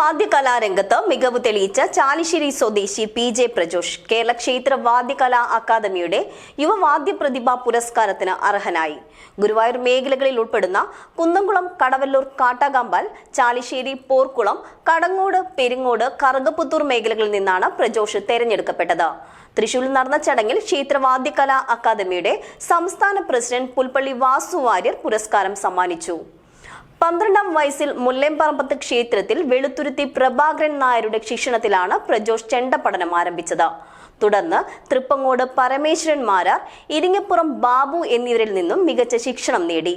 ക്ഷേത്രവാദ്യ കലാരംഗത്ത് മികവ് തെളിയിച്ച ചാലിശ്ശേരി സ്വദേശി പി ജെ പ്രജോഷ് കേരള ക്ഷേത്ര വാദ്യകലാ അക്കാദമിയുടെ യുവവാദ്യ പ്രതിഭാ പുരസ്കാരത്തിന് അർഹനായി. ഗുരുവായൂർ മേഖലകളിൽ ഉൾപ്പെടുന്ന കുന്നംകുളം കടവല്ലൂർ കാട്ടാകാമ്പാൽ ചാലിശ്ശേരി പോർക്കുളം കടങ്ങോട് പെരിങ്ങോട് കറുകപ്പുത്തൂർ മേഖലകളിൽ നിന്നാണ് പ്രജോഷ് തെരഞ്ഞെടുക്കപ്പെട്ടത്. തൃശൂരിൽ നടന്ന ചടങ്ങിൽ ക്ഷേത്രവാദ്യകലാ അക്കാദമിയുടെ സംസ്ഥാന പ്രസിഡന്റ് പുൽപ്പള്ളി വാസു വാര്യർ പുരസ്കാരം സമ്മാനിച്ചു. പന്ത്രണ്ടാം വയസ്സിൽ മുല്ലേമ്പറമ്പത്ത് ക്ഷേത്രത്തിൽ വെളുത്തുരുത്തി പ്രഭാകരൻ നായരുടെ ശിക്ഷണത്തിലാണ് പ്രജോഷ് ചെണ്ട പഠനം ആരംഭിച്ചത്. തുടർന്ന് തൃപ്പങ്ങോട് പരമേശ്വരൻ മാരാർ ഇരിങ്ങപ്പുറം ബാബു എന്നിവരിൽ നിന്നും മികച്ച ശിക്ഷണം നേടി.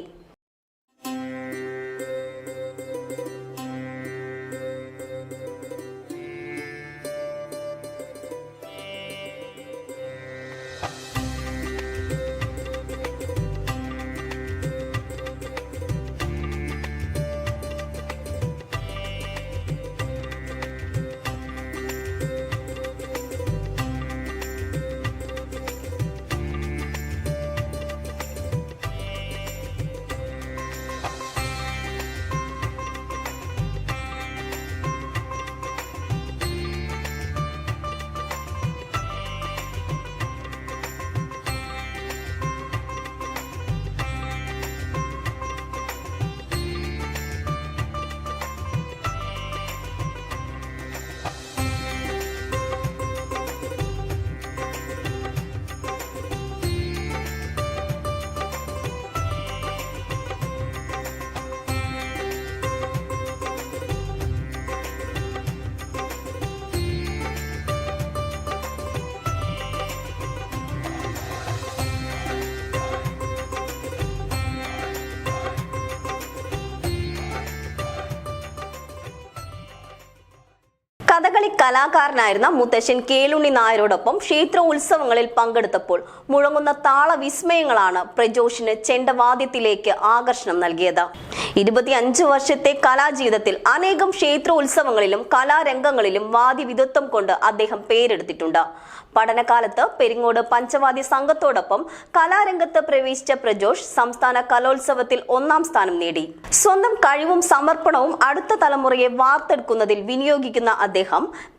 കഥകളി കലാകാരനായിരുന്ന മുത്തശ്ശൻ കേളുണ്ണി നായരോടൊപ്പം ക്ഷേത്ര ഉത്സവങ്ങളിൽ പങ്കെടുത്തപ്പോൾ മുഴങ്ങുന്ന താളവിസ്മയങ്ങളാണ് പ്രജോഷിന് ചെണ്ടവാദ്യത്തിലേക്ക് ആകർഷണം നൽകിയത്. ഇരുപത്തിയഞ്ച് വർഷത്തെ കലാജീവിതത്തിൽ അനേകം ക്ഷേത്ര ഉത്സവങ്ങളിലും കലാരംഗങ്ങളിലും വാദ്യവിധത്വം കൊണ്ട് അദ്ദേഹം പേരെടുത്തിട്ടുണ്ട്. പഠനകാലത്ത് പെരിങ്ങോട് പഞ്ചവാദ്യ സംഘത്തോടൊപ്പം കലാരംഗത്ത് പ്രവേശിച്ച പ്രജോഷ് സംസ്ഥാന കലോത്സവത്തിൽ ഒന്നാം സ്ഥാനം നേടി. സ്വന്തം കഴിവും സമർപ്പണവും അടുത്ത തലമുറയെ വാർത്തെടുക്കുന്നതിൽ വിനിയോഗിക്കുന്ന അദ്ദേഹം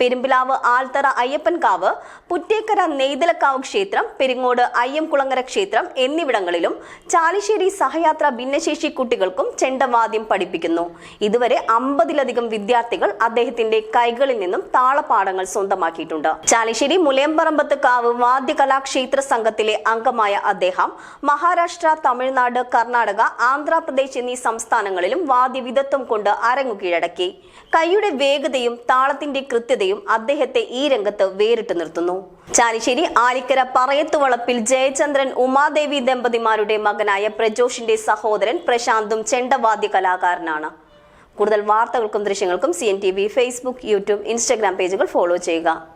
പെരുമ്പിലാവ് ആൽത്തറ അയ്യപ്പൻകാവ് പുറ്റേക്കര നെയ്തലക്കാവ് ക്ഷേത്രം പെരിങ്ങോട് അയ്യംകുളങ്ങര ക്ഷേത്രം എന്നിവിടങ്ങളിലും ചാലിശ്ശേരി സഹയാത്ര ഭിന്നശേഷി കുട്ടികൾക്കും ചെണ്ടവാദ്യം പഠിപ്പിക്കുന്നു. ഇതുവരെ അമ്പതിലധികം വിദ്യാർത്ഥികൾ അദ്ദേഹത്തിന്റെ കൈകളിൽ നിന്നും താളപാഠങ്ങൾ സ്വന്തമാക്കിയിട്ടുണ്ട്. ചാലിശ്ശേരി മുലയമ്പറമ്പത്ത് കാവ് വാദ്യകലാക്ഷേത്ര സംഘത്തിലെ അംഗമായ അദ്ദേഹം മഹാരാഷ്ട്ര തമിഴ്നാട് കർണാടക ആന്ധ്രാപ്രദേശ് എന്നീ സംസ്ഥാനങ്ങളിലും വാദ്യവിധത്വം കൊണ്ട് അരങ്ങു കീഴടക്കി. കൈയുടെ വേഗതയും താളത്തിന്റെ കൃത്യതയും അദ്ദേഹത്തെ ഈ രംഗത്ത് വേറിട്ട് നിർത്തുന്നു. ചാലിശ്ശേരി ആലിക്കര പറയത്തുവളപ്പിൽ ജയചന്ദ്രൻ ഉമാദേവി ദമ്പതിമാരുടെ മകനായ പ്രജോഷിന്റെ സഹോദരൻ പ്രശാന്തും ചെണ്ടവാദ്യ കലാകാരനാണ്. കൂടുതൽ വാർത്തകൾക്കും ദൃശ്യങ്ങൾക്കും C N T V Facebook YouTube Instagram പേജുകൾ ഫോളോ ചെയ്യുക.